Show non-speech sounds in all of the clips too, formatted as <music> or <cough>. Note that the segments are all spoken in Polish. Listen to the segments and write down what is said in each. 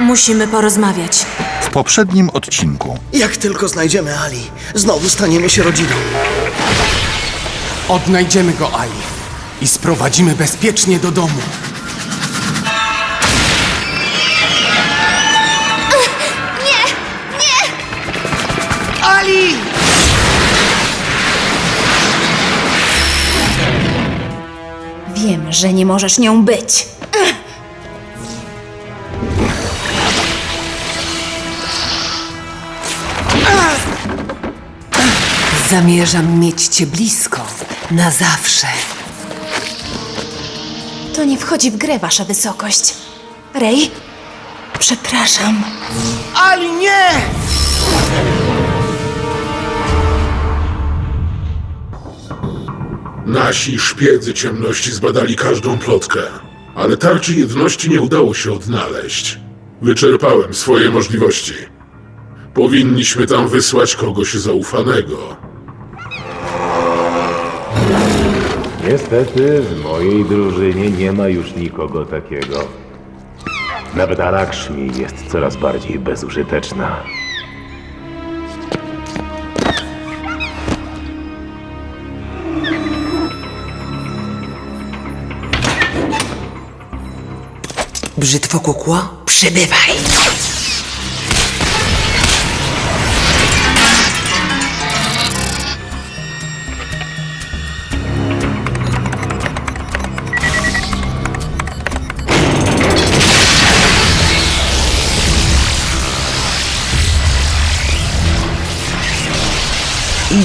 Musimy porozmawiać. W poprzednim odcinku Jak tylko znajdziemy Ali, znowu staniemy się rodziną. Odnajdziemy go, Ali. I sprowadzimy bezpiecznie do domu. Ali! Wiem, że nie możesz nią być. Zamierzam mieć cię blisko. Na zawsze. To nie wchodzi w grę, wasza wysokość. Rej, przepraszam. Ali, nie! Nasi szpiedzy ciemności zbadali każdą plotkę, ale tarczy jedności nie udało się odnaleźć. Wyczerpałem swoje możliwości. Powinniśmy tam wysłać kogoś zaufanego. Niestety w mojej drużynie nie ma już nikogo takiego. Nawet Alakshmi jest coraz bardziej bezużyteczna. Brzytwo kukło, przybywaj.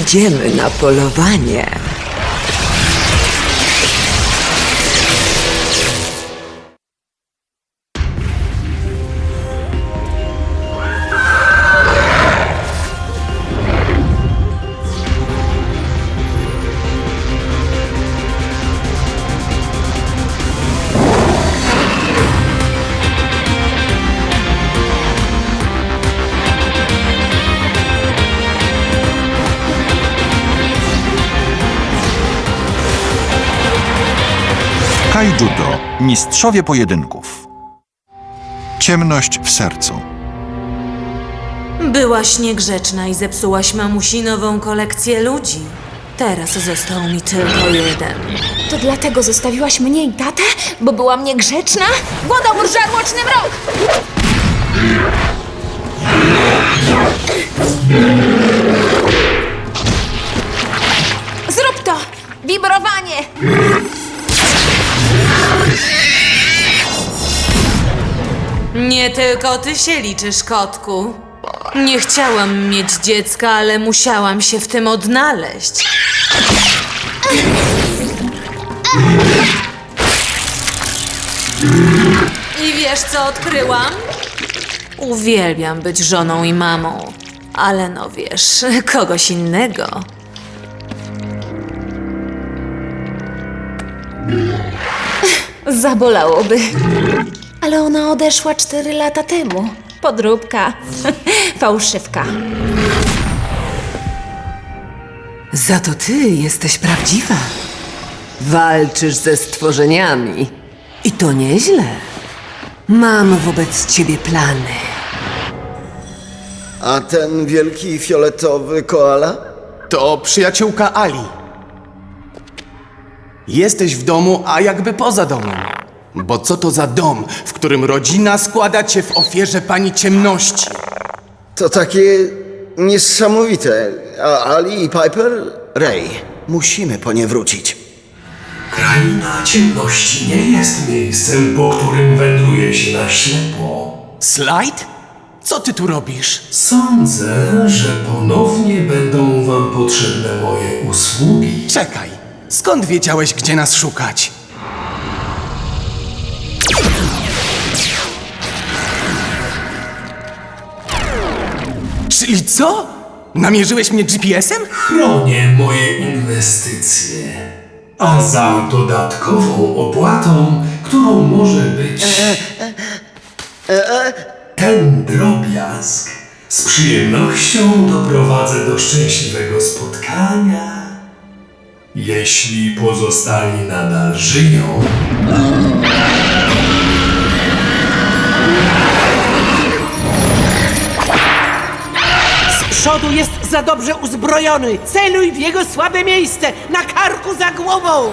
Idziemy na polowanie. Mistrzowie pojedynków. Ciemność w sercu. Byłaś niegrzeczna i zepsułaś mamusi nową kolekcję ludzi. Teraz został mi tylko jeden. To dlatego zostawiłaś mnie i tatę? Bo byłam niegrzeczna? Głodomór żarłoczny mrok! Nie tylko ty się liczysz, kotku. Nie chciałam mieć dziecka, ale musiałam się w tym odnaleźć. I wiesz, co odkryłam? Uwielbiam być żoną i mamą, ale no wiesz, <laughs> kogoś innego. <laughs> Zabolałoby. Ale ona odeszła cztery lata temu. Podróbka. <laughs> Fałszywka. Za to ty jesteś prawdziwa. Walczysz ze stworzeniami. I to nieźle. Mam wobec ciebie plany. A ten wielki fioletowy koala? To przyjaciółka Ali. Jesteś w domu, a jakby poza domem. Bo co to za dom, w którym rodzina składa cię w ofierze pani ciemności? To takie niesamowite. A Ali i Piper? Ray, musimy po nie wrócić. Kraina ciemności nie jest miejscem, po którym wędruje się na ślepo. Slide? Co ty tu robisz? Sądzę, że ponownie będą wam potrzebne moje usługi. Czekaj, skąd wiedziałeś, gdzie nas szukać? Czyli co? Namierzyłeś mnie GPS-em? Chronię moje inwestycje. A za dodatkową opłatą, którą może być ten drobiazg, z przyjemnością doprowadzę do szczęśliwego spotkania. Jeśli pozostali nadal żyją, przodu jest za dobrze uzbrojony. Celuj w jego słabe miejsce, na karku za głową.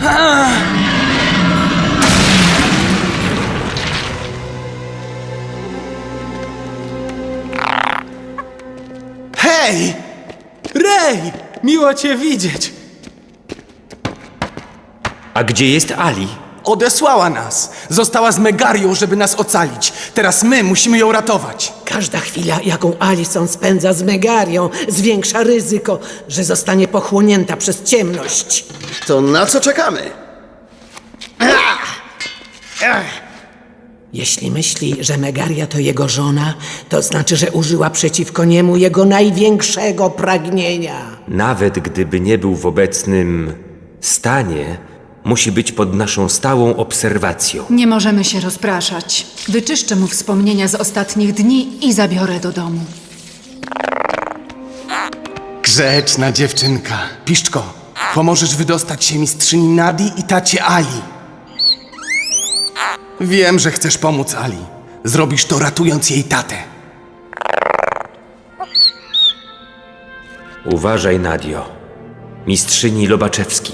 Hej! Rej! Miło cię widzieć. A gdzie jest Ali? Odesłała nas. Została z Megarią, żeby nas ocalić. Teraz my musimy ją ratować. Każda chwila, jaką Alison spędza z Megarią, zwiększa ryzyko, że zostanie pochłonięta przez ciemność. To na co czekamy? Jeśli myśli, że Megaria to jego żona, to znaczy, że użyła przeciwko niemu jego największego pragnienia. Nawet gdyby nie był w obecnym stanie, musi być pod naszą stałą obserwacją. Nie możemy się rozpraszać. Wyczyszczę mu wspomnienia z ostatnich dni i zabiorę do domu. Grzeczna dziewczynka. Piszczko, pomożesz wydostać się mistrzyni Nadi i tacie Ali. Wiem, że chcesz pomóc Ali. Zrobisz to ratując jej tatę. Uważaj, Nadio. Mistrzyni Lobaczewski.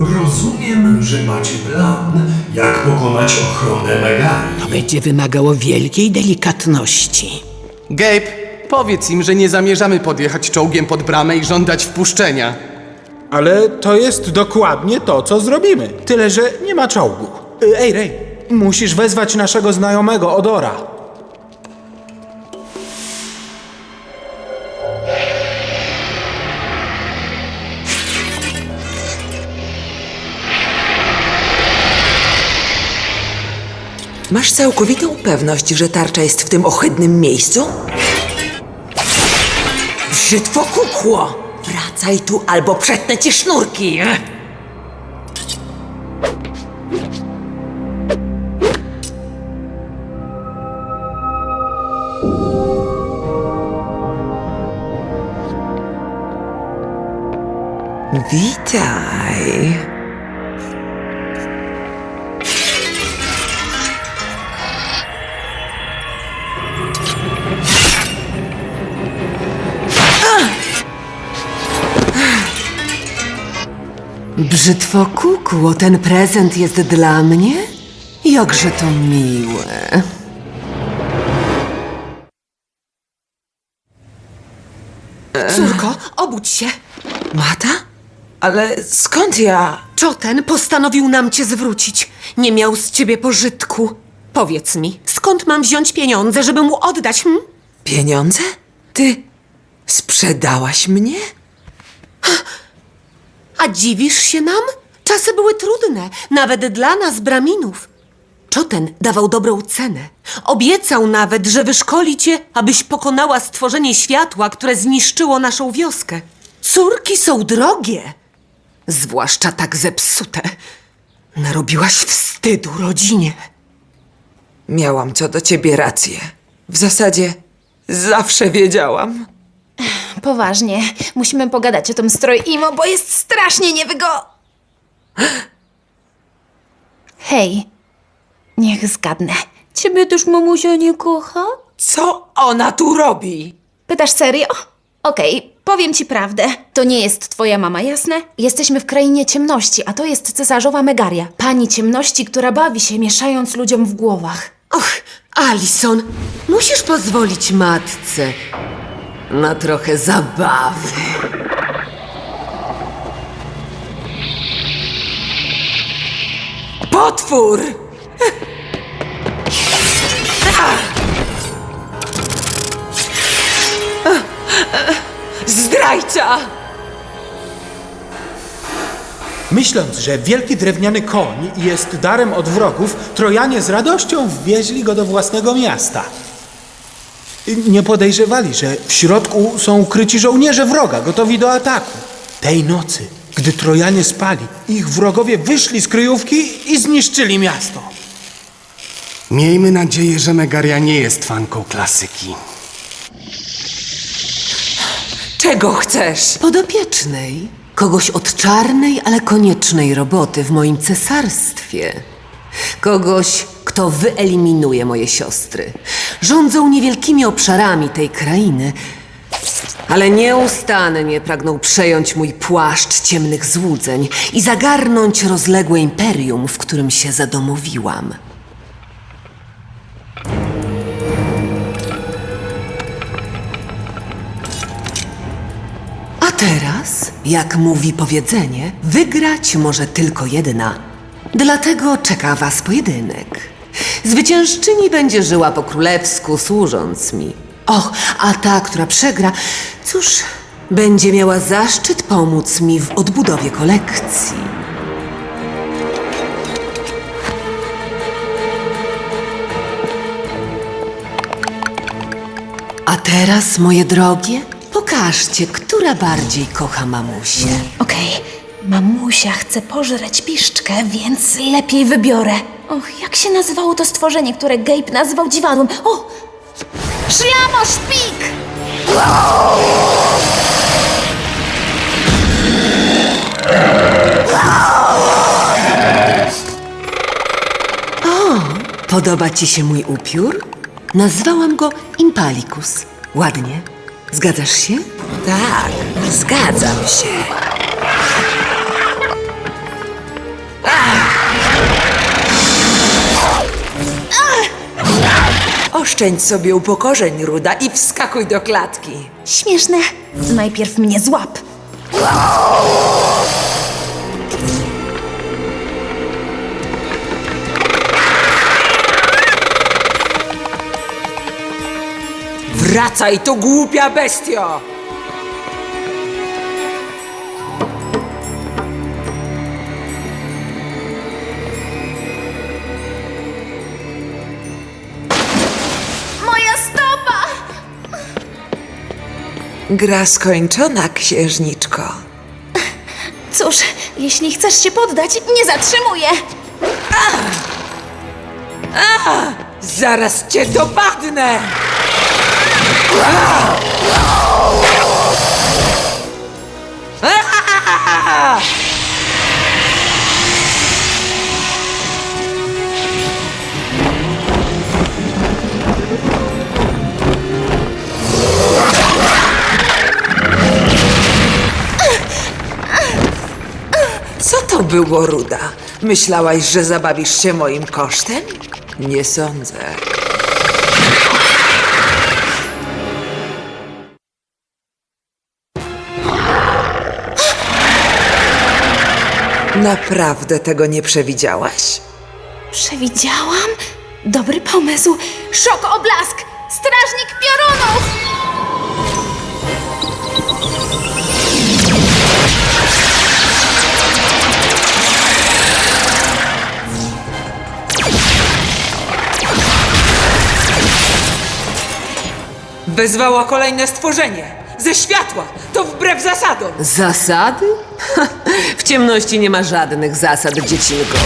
Rozumiem, że macie plan, jak pokonać ochronę Megari. To będzie wymagało wielkiej delikatności. Gabe, powiedz im, że nie zamierzamy podjechać czołgiem pod bramę i żądać wpuszczenia. Ale to jest dokładnie to, co zrobimy. Tyle, że nie ma czołgu. Y, Ej, Rej, musisz wezwać naszego znajomego Odora. Masz całkowitą pewność, że tarcza jest w tym ohydnym miejscu? Brzytwo kukło! Wracaj tu albo przetnę ci sznurki! Witaj. Brzytwo kukło, ten prezent jest dla mnie? Jakże to miłe. Córko, obudź się. Mata? Ale skąd ja? Czoten postanowił nam cię zwrócić. Nie miał z ciebie pożytku. Powiedz mi, skąd mam wziąć pieniądze, żeby mu oddać, hm? Pieniądze? Ty sprzedałaś mnie? A dziwisz się nam? Czasy były trudne, nawet dla nas, braminów. Czoten dawał dobrą cenę. Obiecał nawet, że wyszkoli cię, abyś pokonała stworzenie światła, które zniszczyło naszą wioskę. Córki są drogie, zwłaszcza tak zepsute. Narobiłaś wstydu rodzinie. Miałam co do ciebie rację. W zasadzie zawsze wiedziałam. <laughs> Poważnie, musimy pogadać o tym stroimo, bo jest strasznie niewygo... Hej, niech zgadnę. Ciebie też mamusia nie kocha? Co ona tu robi? Pytasz serio? Okej, powiem ci prawdę. To nie jest twoja mama, jasne? Jesteśmy w krainie ciemności, a to jest cesarzowa Megaria. Pani ciemności, która bawi się mieszając ludziom w głowach. Och, Alison, musisz pozwolić matce na trochę zabawy. Potwór! Zdrajca! Myśląc, że wielki drewniany koń jest darem od wrogów, Trojanie z radością wwieźli go do własnego miasta. Nie podejrzewali, że w środku są ukryci żołnierze wroga, gotowi do ataku. Tej nocy Gdy Trojanie spali, ich wrogowie wyszli z kryjówki i zniszczyli miasto. Miejmy nadzieję, że Megaria nie jest fanką klasyki. Czego chcesz? Podopiecznej. Kogoś od czarnej, ale koniecznej roboty w moim cesarstwie. Kogoś, kto wyeliminuje moje siostry. Rządzą niewielkimi obszarami tej krainy, ale nieustannie pragnął przejąć mój płaszcz ciemnych złudzeń i zagarnąć rozległe imperium, w którym się zadomowiłam. A teraz, jak mówi powiedzenie, wygrać może tylko jedna. Dlatego czeka was pojedynek. Zwyciężczyni będzie żyła po królewsku, służąc mi. Och, a ta, która przegra, cóż, będzie miała zaszczyt pomóc mi w odbudowie kolekcji. A teraz, moje drogie, pokażcie, która bardziej kocha mamusię. Okej, mamusia chce pożreć piszczkę, więc lepiej wybiorę. Och, jak się nazywało to stworzenie, które Gabe nazywał dziwadłem? O! Szlamosz pik! O, podoba ci się mój upiór? Nazwałam go Impalikus. Ładnie. Zgadzasz się? Tak, zgadzam się. Oszczędź sobie upokorzeń, Ruda, i wskakuj do klatki. Śmieszne. Najpierw mnie złap. Wracaj tu, głupia bestio! Gra skończona, księżniczko. Cóż, jeśli chcesz się poddać, nie zatrzymuję. Zaraz cię dopadnę! To było, Ruda? Myślałaś, że zabawisz się moim kosztem? Nie sądzę. Naprawdę tego nie przewidziałaś? Przewidziałam? Dobry pomysł. Szok oblask! Strażnik piorunów! Wezwała kolejne stworzenie. Ze światła. To wbrew zasadom. Zasady? w ciemności nie ma żadnych zasad, dziecinko.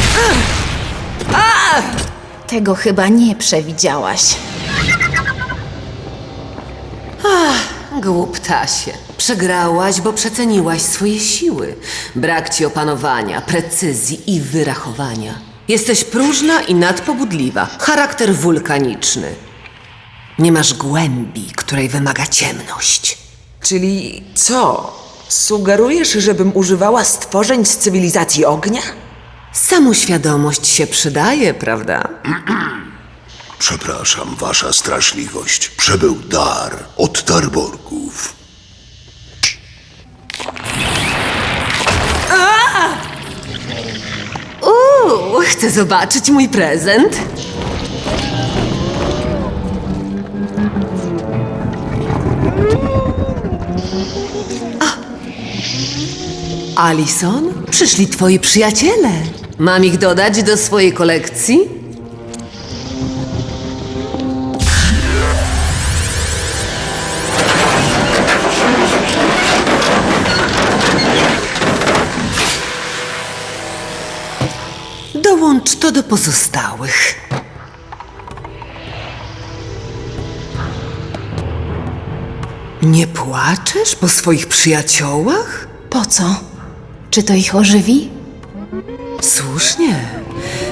Tego chyba nie przewidziałaś. Głuptasie. Przegrałaś, bo przeceniłaś swoje siły. Brak ci opanowania, precyzji i wyrachowania. Jesteś próżna i nadpobudliwa. Charakter wulkaniczny. Nie masz głębi, której wymaga ciemność. Czyli co? Sugerujesz, żebym używała stworzeń z cywilizacji ognia? Samoświadomość się przydaje, prawda? <clears throat> Przepraszam, wasza straszliwość. Przebył dar od Tarborgów. Uuu, chcę zobaczyć mój prezent. Alison, przyszli twoi przyjaciele. Mam ich dodać do swojej kolekcji? Dołącz to do pozostałych. Nie płaczesz po swoich przyjaciołach? Po co? Czy to ich ożywi? Słusznie.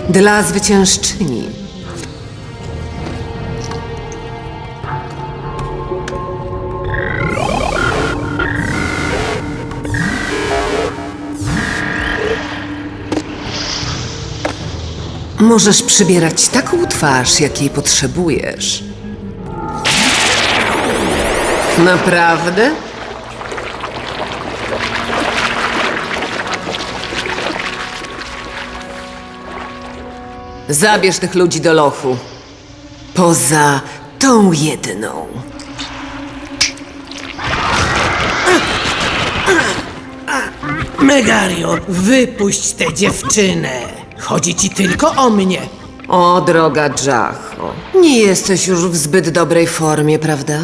Dla zwyciężczyni. Możesz przybierać taką twarz, jakiej potrzebujesz. Naprawdę? Zabierz tych ludzi do lochu. Poza tą jedną. Megario, wypuść tę dziewczynę. Chodzi ci tylko o mnie. O, droga Jacho, nie jesteś już w zbyt dobrej formie, prawda?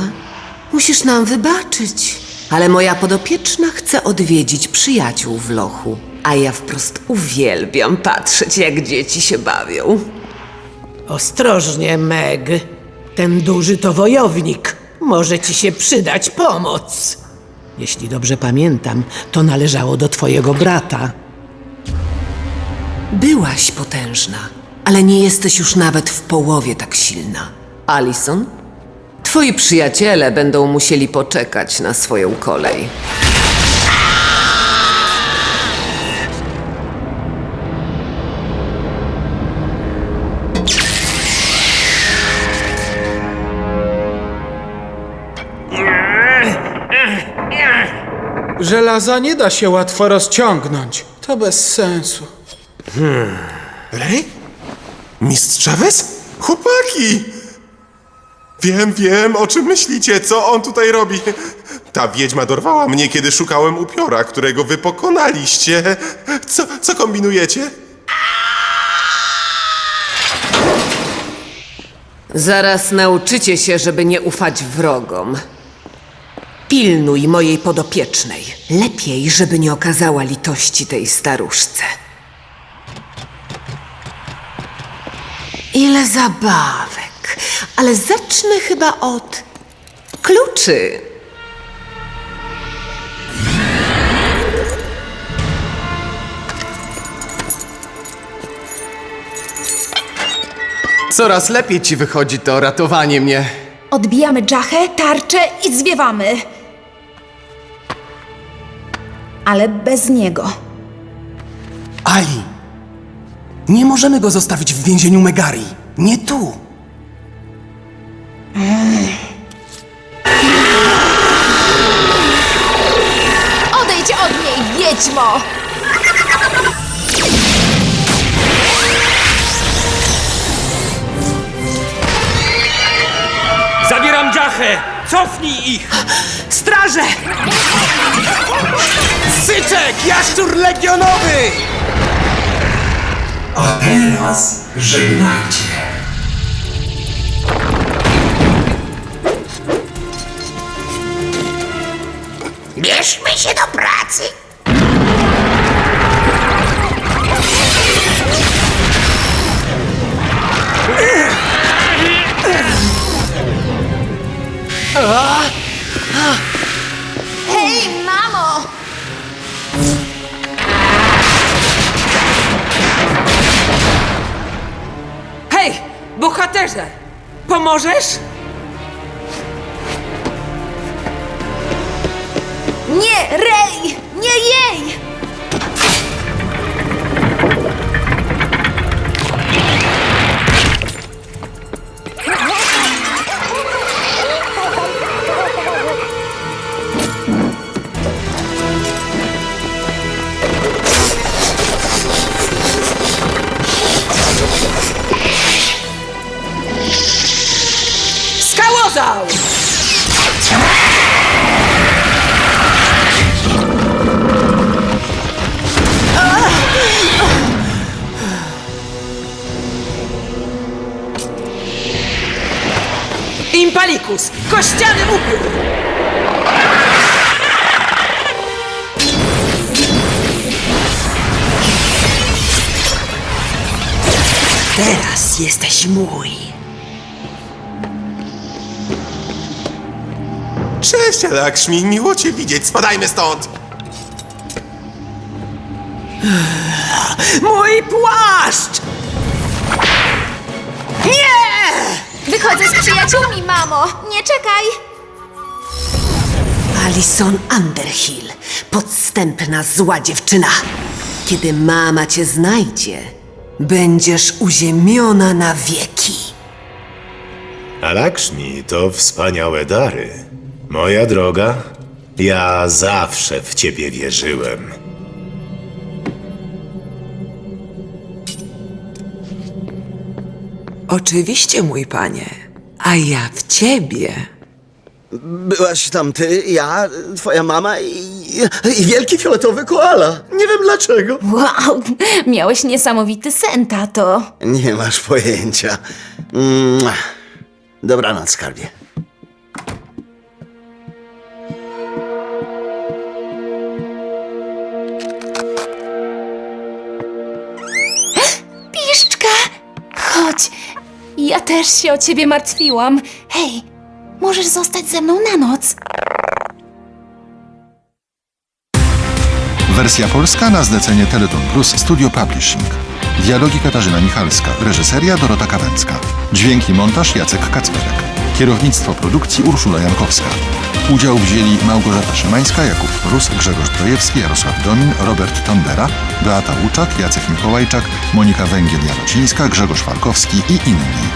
Musisz nam wybaczyć. Ale moja podopieczna chce odwiedzić przyjaciół w lochu. A ja wprost uwielbiam patrzeć, jak dzieci się bawią. Ostrożnie, Meg. Ten duży to wojownik. Może ci się przydać pomoc. Jeśli dobrze pamiętam, to należało do twojego brata. Byłaś potężna, ale nie jesteś już nawet w połowie tak silna. Alison, twoi przyjaciele będą musieli poczekać na swoją kolej. Żelaza nie da się łatwo rozciągnąć. To bez sensu. Rej? Mistrz Chavez? Chłopaki! Wiem, wiem, o czym myślicie, co on tutaj robi. Ta wiedźma dorwała mnie, kiedy szukałem upiora, którego wy pokonaliście. Co, co kombinujecie? Zaraz nauczycie się, żeby nie ufać wrogom. Pilnuj mojej podopiecznej. Lepiej, żeby nie okazała litości tej staruszce. Ile zabawek, ale zacznę chyba od kluczy. Coraz lepiej ci wychodzi to ratowanie mnie. Odbijamy dżachę, tarczę i zwiewamy. Ale bez niego. Ali! Nie możemy go zostawić w więzieniu Megari. Nie tu. Odejdź od niej, wiedźmo! Zabieram dziachę! Cofnij ich! Straże! Syczek! Jaszczur legionowy! A teraz żegnajcie. Bierzmy się do pracy. Hej, mamo! Hej, bohaterze! Pomożesz? Nie, Rej! Teraz jesteś mój. Cześć, Lakshmi, miło cię widzieć. Spadajmy stąd. Mój płaszcz! Nie! Wychodzę z przyjaciółmi, mamo! Nie czekaj! Alison Underhill, podstępna zła dziewczyna. Kiedy mama cię znajdzie, będziesz uziemiona na wieki. A Lakshmi to wspaniałe dary. Moja droga, ja zawsze w ciebie wierzyłem. Oczywiście, mój panie. A ja w ciebie. Byłaś tam ty, ja, twoja mama i, i wielki fioletowy koala. Nie wiem dlaczego. Wow, miałeś niesamowity sen, tato. Nie masz pojęcia. Mua. Dobranoc, skarbie. Piszczka! Chodź, ja też się o ciebie martwiłam. Hej, możesz zostać ze mną na noc. Wersja polska na zlecenie Teleton Plus Studio Publishing. Dialogi Katarzyna Michalska, reżyseria Dorota Kawęcka. Dźwięk i montaż Jacek Kacperek. Kierownictwo produkcji Urszula Jankowska. Udział wzięli Małgorzata Szymańska, Jakub Prus, Grzegorz Trojewski, Jarosław Domin, Robert Tondera, Beata Łuczak, Jacek Mikołajczak, Monika Węgiel-Jarocińska, Grzegorz Falkowski i inni.